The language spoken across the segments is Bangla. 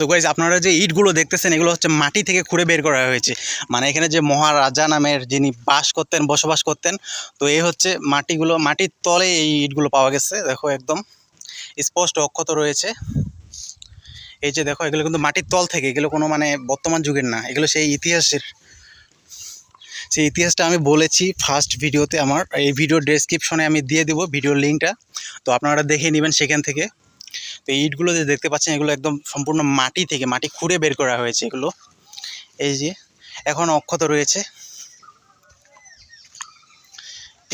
তো গাইজ আপনারা যে ইটগুলো দেখতেছেন, এগুলো হচ্ছে মাটি থেকে খুঁড়ে বের করা হয়েছে। মানে এখানে যে মহারাজা নামের যিনি বাস করতেন, বসবাস করতেন, তো এই হচ্ছে মাটিগুলো, মাটির তলে এই ইটগুলো পাওয়া গেছে, দেখো একদম। স্পষ্ট অক্ষত রয়েছে। এই যে দেখো, এগুলো কিন্তু মাটির তল থেকে, এগুলো কোনো মানে বর্তমান যুগের না, এগুলো সেই ইতিহাসের। সেই ইতিহাসটা আমি বলেছি ফার্স্ট ভিডিওতে আমার এই ভিডিও ডেসক্রিপশনে আমি দিয়ে দেবো ভিডিওর লিঙ্কটা তো আপনারা দেখে নেবেন সেখান থেকে। তো ইটগুলো যে দেখতে পাচ্ছেন, এগুলো একদম সম্পূর্ণ মাটি থেকে, মাটি খুঁড়ে বের করা হয়েছে এগুলো। এই যে, এখন অক্ষত রয়েছে।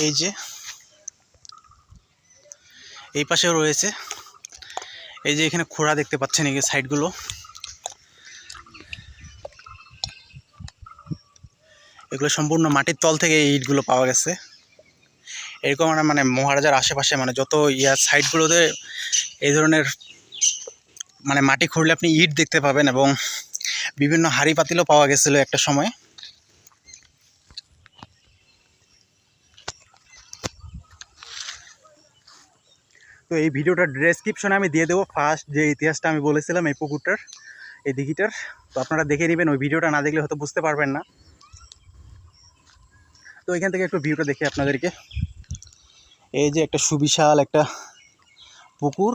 এই যে, এই পাশেও রয়েছে। এই যে এখানে খোঁড়া দেখতে পাচ্ছেন, এই সাইডগুলো। এগুলো সম্পূর্ণ মাটির তল থেকে এই ইটগুলো পাওয়া গেছে। এরকম মানে মানে মহারাজার আশেপাশে মানে যত ইয়ার সাইডগুলোতে এই ধরনের মানে মাটি খুঁড়লে আপনি ইট দেখতে পাবেন এবং বিভিন্ন হাঁড়ি পাতিলও পাওয়া গেছিল একটা সময়। তো এই ভিডিওটা ডেসক্রিপশনে আমি দিয়ে দেবো। ফার্স্ট যে ইতিহাসটা আমি বলেছিলাম, এই পুকুরটার, এই দিঘিটার। তো আপনারা দেখে নেবেন, ওই ভিডিওটা না দেখলে হয়তো বুঝতে পারবেন না। তো এখান থেকে একটু ভিউটা দেখি আপনাদেরকে এই যে একটা সুবিশাল একটা পুকুর।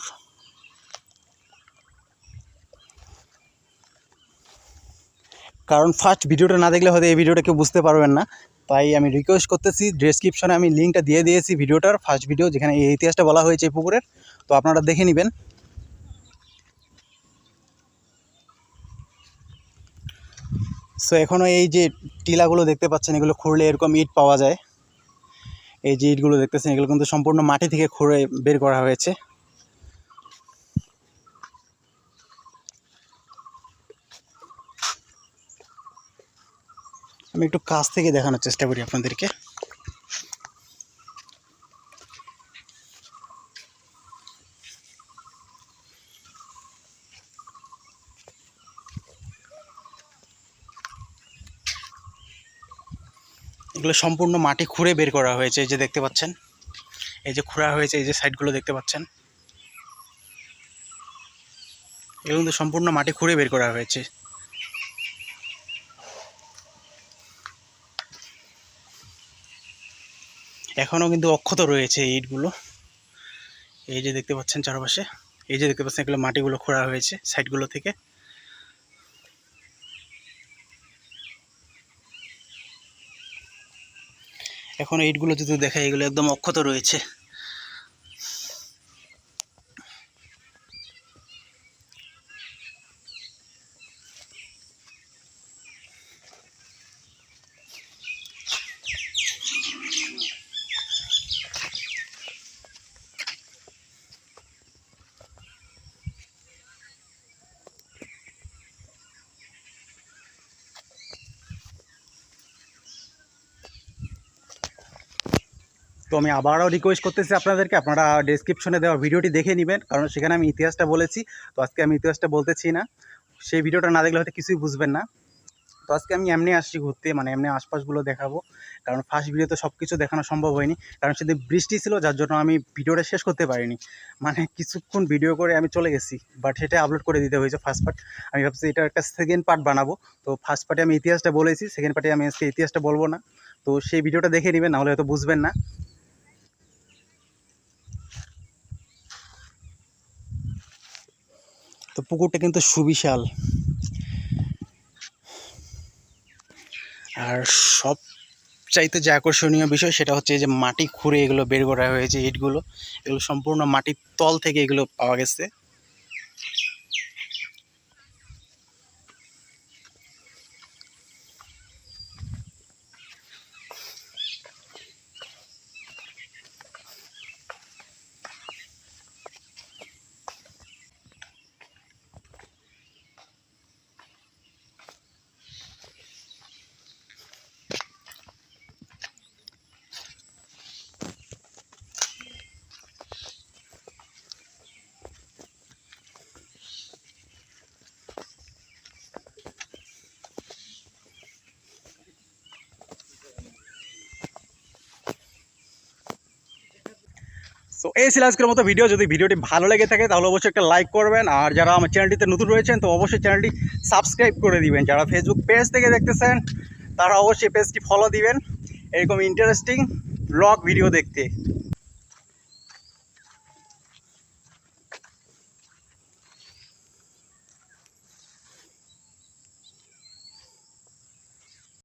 কারণ ফার্স্ট ভিডিওটা না দেখলে হয়তো এই ভিডিওটা কেউ বুঝতে পারবেন না। তাই আমি রিকোয়েস্ট করতেছি ডেসক্রিপশনে আমি লিঙ্কটা দিয়ে দিয়েছি ভিডিওটার ফার্স্ট ভিডিও যেখানে এই ইতিহাসটা বলা হয়েছে এই পুকুরের। তো আপনারা দেখে নেবেন। সো এখনও এই যে টিলাগুলো দেখতে পাচ্ছেন, এগুলো খুঁড়লে এরকম ইট পাওয়া যায়। এই যে ইটগুলো দেখতেছেন, এগুলো কিন্তু সম্পূর্ণ মাটি থেকে খুঁড়ে বের করা হয়েছে। আমি একটু কাছ থেকে দেখানোর চেষ্টা করি আপনাদেরকে। এগুলো সম্পূর্ণ মাটি খুঁড়ে বের করা হয়েছে, এই যে দেখতে পাচ্ছেন। এই যে খুঁড়া হয়েছে, এই যে সাইডগুলো দেখতে পাচ্ছেন। এগুলো কিন্তু সম্পূর্ণ মাটি খুঁড়ে বের করা হয়েছে। এখনও কিন্তু অক্ষত রয়েছে এই ইটগুলো। এই যে দেখতে পাচ্ছেন চারপাশে। এই যে দেখতে পাচ্ছেন এগুলো মাটিগুলো খোঁড়া হয়েছে সাইডগুলো থেকে। এখন ইটগুলো যদি দেখায় এগুলো একদম অক্ষত রয়েছে। তো আমি আবারও রিকোয়েস্ট করতেছি আপনাদেরকে, আপনারা ডেসক্রিপশনে দেওয়া ভিডিওটি দেখে নেবেন, কারণ সেখানে আমি ইতিহাসটা বলেছি, তো আজকে আমি ইতিহাসটা বলতেছি না। সেই ভিডিওটা না দেখলে হয়তো কিছুই বুঝবেন না। তো আজকে আমি এমনি আসছি ঘুরতে মানে এমনি আশপাশগুলো দেখাবো, কারণ ফার্স্ট ভিডিওতে সব কিছু দেখানো সম্ভব হয়নি, কারণ সেদিন বৃষ্টি ছিল, যার জন্য আমি ভিডিওটা শেষ করতে পারিনি। মানে কিছুক্ষণ ভিডিও করে আমি চলে গেছি বাট সেটা আপলোড করে দিতে হয়েছে ফার্স্ট পার্ট আমি ভাবছি এটা একটা সেকেন্ড পার্ট বানাবো, তো ফার্স্ট পার্টে আমি ইতিহাসটা বলেছি সেকেন্ড পার্টে আমি আজকে ইতিহাসটা বলব না। তো সেই ভিডিওটা দেখে নেবেন, নাহলে হয়তো বুঝবেন না। তো পুকুরটা কিন্তু সুবিশাল। আর সব চাইতে যে আকর্ষণীয় বিষয় সেটা হচ্ছে যে মাটি খুঁড়ে এগুলো বের করা হয়েছে ইটগুলো। এগুলো সম্পূর্ণ মাটির তল থেকে এগুলো পাওয়া গেছে। সো এই ছিল আজকের মতো ভিডিও যদি ভিডিওটি ভালো লেগে থাকে, তাহলে অবশ্যই একটা লাইক করবেন। আর যারা আমার চ্যানেলটিতে নতুন রয়েছেন, তো অবশ্যই চ্যানেলটি সাবস্ক্রাইব করে দিবেন। যারা ফেসবুক পেজ থেকে দেখতেছেন, তারা অবশ্যই পেজটি ফলো দিবেন। এরকম ইন্টারেস্টিং ব্লগ ভিডিও দেখতে।